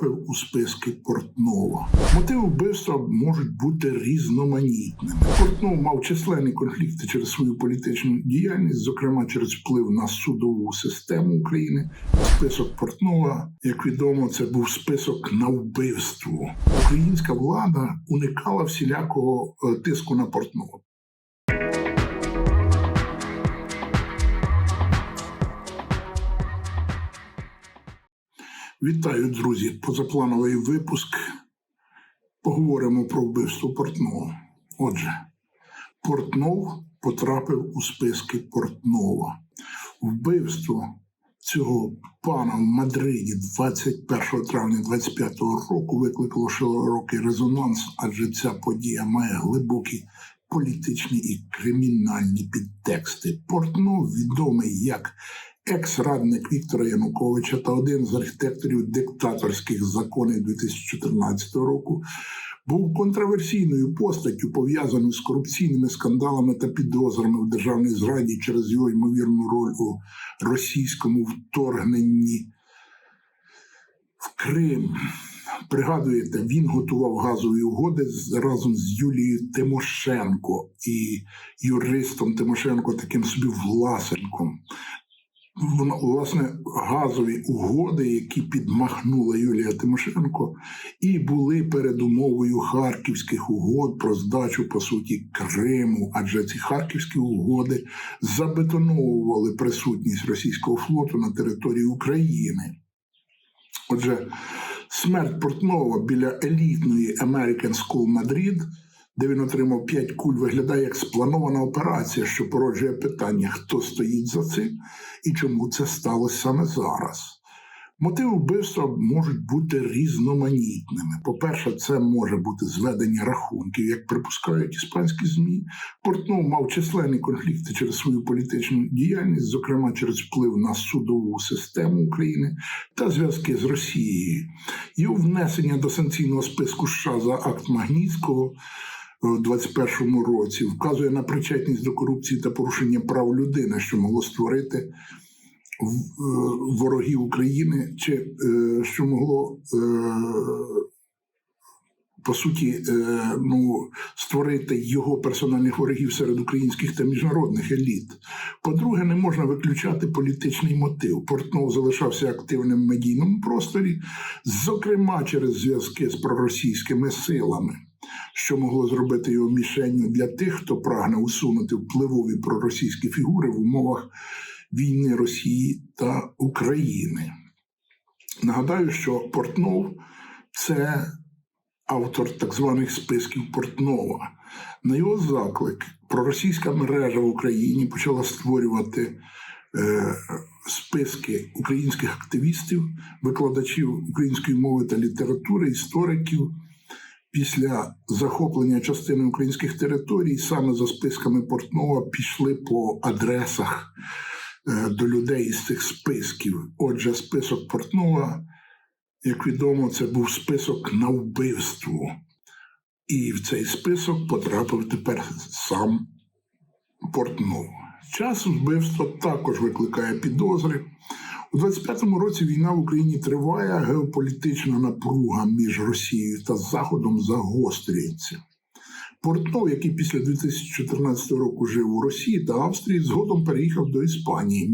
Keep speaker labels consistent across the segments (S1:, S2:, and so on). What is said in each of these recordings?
S1: потрапив у списки Портнова. Мотиви вбивства можуть бути різноманітними. Портнов мав численні конфлікти через свою політичну діяльність, зокрема через вплив на судову систему України. Список Портнова, як відомо, це був список на вбивство. Українська влада уникала всілякого е, тиску на Портнова. Вітаю, друзі! Позаплановий випуск. Поговоримо про вбивство Портнова. Отже, Портнов потрапив у списки Портнова. Вбивство цього пана в Мадриді 21 травня 25 року викликало широкий резонанс, адже ця подія має глибокі політичні і кримінальні підтексти. Портнов відомий як екс-радник Віктора Януковича та один з архітекторів диктаторських законів 2014 року, був контроверсійною постаттю, пов'язаною з корупційними скандалами та підозрами в державній зраді через його ймовірну роль у російському вторгненні в Крим. Пригадуєте, він готував газові угоди разом з Юлією Тимошенко і юристом Тимошенко, таким собі Власенком. Власне, газові угоди, які підмахнула Юлія Тимошенко, і були передумовою харківських угод про здачу по суті Криму, адже ці харківські угоди забетоновували присутність російського флоту на території України. Отже, смерть Портнова біля елітної American School Madrid, де він отримав 5 куль, виглядає як спланована операція, що породжує питання, хто стоїть за цим і чому це сталося саме зараз. Мотиви вбивства можуть бути різноманітними. По-перше, це може бути зведення рахунків, як припускають іспанські ЗМІ. Портнов мав численні конфлікти через свою політичну діяльність, зокрема через вплив на судову систему України та зв'язки з Росією. Його внесення до санкційного списку США за акт Магнітського у 2021 році вказує на причетність до корупції та порушення прав людини, що могло створити е, ворогів України, чи е, що могло е, по суті ну, створити його персональних ворогів серед українських та міжнародних еліт. По-друге, не можна виключати політичний мотив. Портнов залишався активним в медійному просторі, зокрема через зв'язки з проросійськими силами. Що могло зробити його мішенню для тих, хто прагне усунути впливові проросійські фігури в умовах війни Росії та України. Нагадаю, що Портнов це автор так званих списків Портнова. На його заклик проросійська мережа в Україні почала створювати е, списки українських активістів, викладачів української мови та літератури, істориків. Після захоплення частини українських територій саме за списками Портнова пішли по адресах е, до людей із цих списків. Отже, список Портнова, як відомо, це був список на вбивство. І в цей список потрапив тепер сам Портнов. Час вбивства також викликає підозри. У 25-му році війна в Україні триває, геополітична напруга між Росією та Заходом загострюється. Портнов, який після 2014 року жив у Росії та Австрії, згодом переїхав до Іспанії,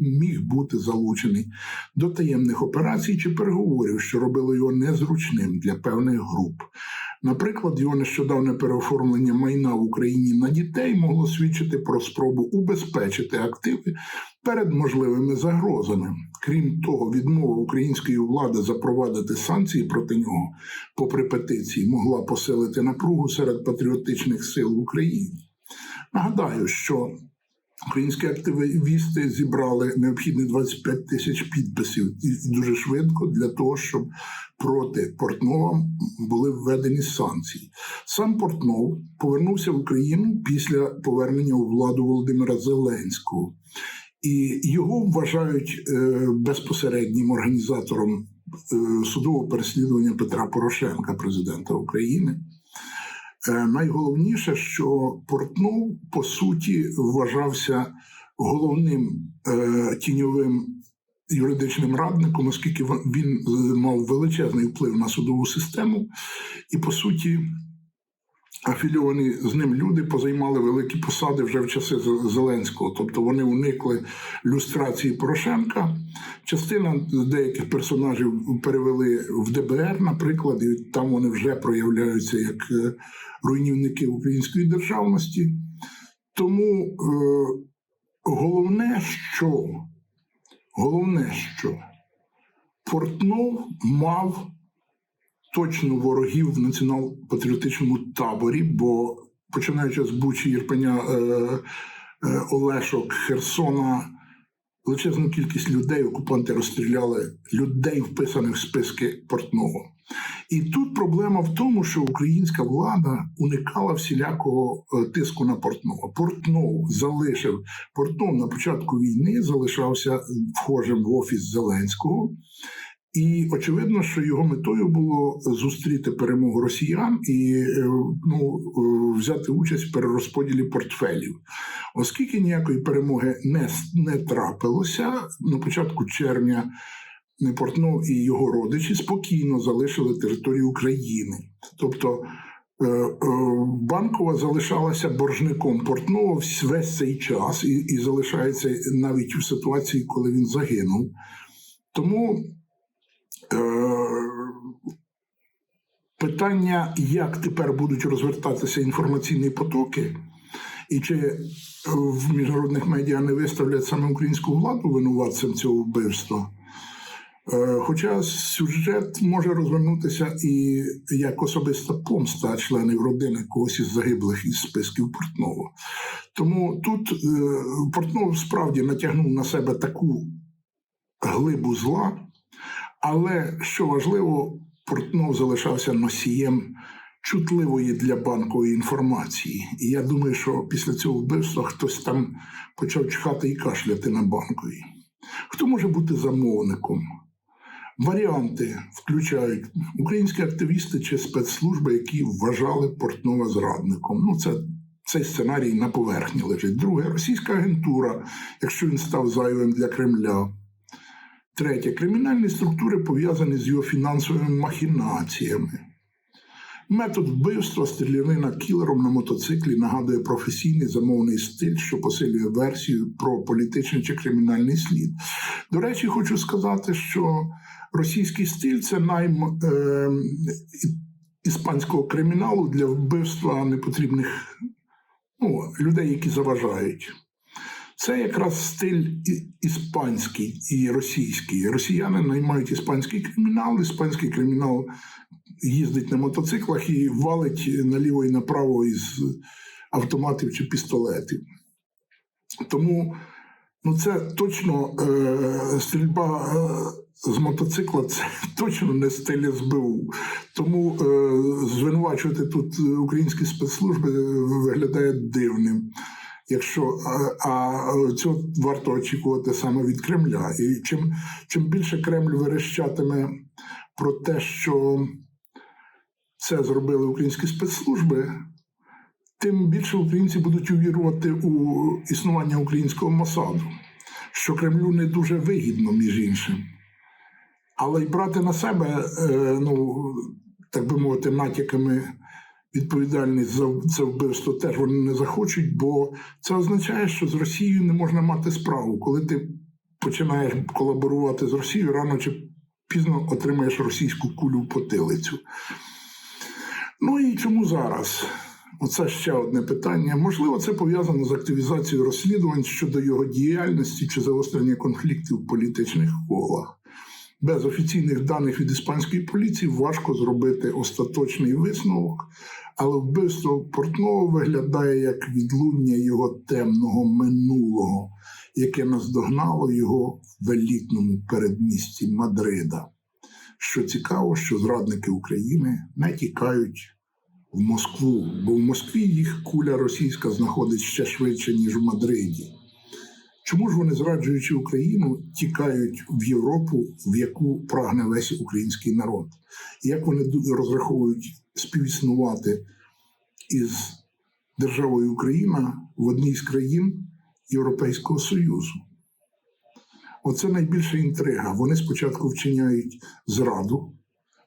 S1: міг бути залучений до таємних операцій чи переговорів, що робили його незручним для певних груп. Наприклад, його нещодавне переоформлення майна в Україні на дітей могло свідчити про спробу убезпечити активи перед можливими загрозами. Крім того, відмова української влади запровадити санкції проти нього, попри петиції, могла посилити напругу серед патріотичних сил в Україні. Нагадаю, що українські активісти зібрали необхідні 25 тисяч підписів і дуже швидко для того, щоб проти Портнова були введені санкції. Сам Портнов повернувся в Україну після повернення у владу Володимира Зеленського. І його вважають е, безпосереднім організатором е, судового переслідування Петра Порошенка, президента України. Е, найголовніше, що Портнов по суті вважався головним е, тіньовим юридичним радником, оскільки він е, мав величезний вплив на судову систему, і по суті. Афільовані з ним люди позаймали великі посади вже в часи Зеленського, тобто вони уникли люстрації Порошенка. Частина деяких персонажів перевели в ДБР, наприклад, і там вони вже проявляються як е, руйнівники української державності. Тому е, головне, що головне, що Портнов мав точно ворогів в націонал-патріотичному таборі, бо починаючи з Бучі, Єрпеня, е, е, Олешок, Херсона, величезну кількість людей окупанти розстріляли людей, вписаних в списки Портного. І тут проблема в тому, що українська влада уникала всілякого е, тиску на Портнова. Портнов залишив Портнов на початку війни залишався вхожим в офіс Зеленського. І очевидно, що його метою було зустріти перемогу росіян і е, ну, е, взяти участь в перерозподілі портфелів. Оскільки ніякої перемоги не, не трапилося, на початку червня Портнов і його родичі спокійно залишили територію України. Тобто е, Банкова залишалася боржником Портнова весь цей час і, і залишається навіть у ситуації, коли він загинув. Тому Питання, як тепер будуть розвертатися інформаційні потоки, і чи в міжнародних медіа не виставлять саме українську владу винуватцем цього вбивства. Е, Хоча сюжет може розвернутися і як особиста помста членів родини когось із загиблих із списків Портнова. Тому тут е, Портнов справді натягнув на себе таку глибу зла, але що важливо, Портнов залишався носієм чутливої для банкової інформації. І я думаю, що після цього вбивства хтось там почав чхати і кашляти на банковій. Хто може бути замовником? Варіанти включають українські активісти чи спецслужби, які вважали Портнова зрадником. Ну, це цей сценарій на поверхні лежить. Друге, російська агентура, якщо він став зайвим для Кремля. Третє кримінальні структури пов'язані з його фінансовими махінаціями. Метод вбивства стрілянина кілером на мотоциклі нагадує професійний замовний стиль, що посилює версію про політичний чи кримінальний слід. До речі, хочу сказати, що російський стиль це найм е, іспанського криміналу для вбивства непотрібних ну, людей, які заважають. Це якраз стиль іспанський і російський. Росіяни наймають іспанський кримінал, іспанський кримінал їздить на мотоциклах і валить наліво і направо із автоматів чи пістолетів. Тому ну, це точно е, стрільба е, з мотоцикла це точно не стиль СБУ. Тому е, звинувачувати тут українські спецслужби виглядає дивним. Якщо а, а цього варто очікувати саме від Кремля. І чим, чим більше Кремль верещатиме про те, що це зробили українські спецслужби, тим більше українці будуть увірувати у існування українського Мосаду, що Кремлю не дуже вигідно, між іншим. Але й брати на себе, е, ну, так би мовити, натяками відповідальність за це вбивство теж вони не захочуть, бо це означає, що з Росією не можна мати справу. Коли ти починаєш колаборувати з Росією, рано чи пізно отримаєш російську кулю в потилицю. Ну і чому зараз? Оце ще одне питання. Можливо, це пов'язано з активізацією розслідувань щодо його діяльності чи загострення конфліктів в політичних колах. Без офіційних даних від іспанської поліції важко зробити остаточний висновок, але вбивство Портнова виглядає як відлуння його темного минулого, яке наздогнало його в елітному передмісті Мадрида. Що цікаво, що зрадники України не тікають в Москву, бо в Москві їх куля російська знаходить ще швидше, ніж в Мадриді. Чому ж вони, зраджуючи Україну, тікають в Європу, в яку прагне весь український народ? Як вони розраховують співіснувати із державою Україна в одній з країн Європейського Союзу? Оце найбільша інтрига. Вони спочатку вчиняють зраду,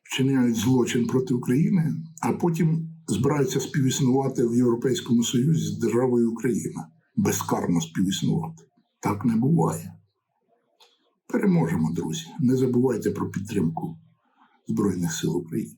S1: вчиняють злочин проти України, а потім збираються співіснувати в Європейському Союзі з державою Україна. Безкарно співіснувати. Так не буває. Переможемо, друзі. Не забувайте про підтримку Збройних сил України.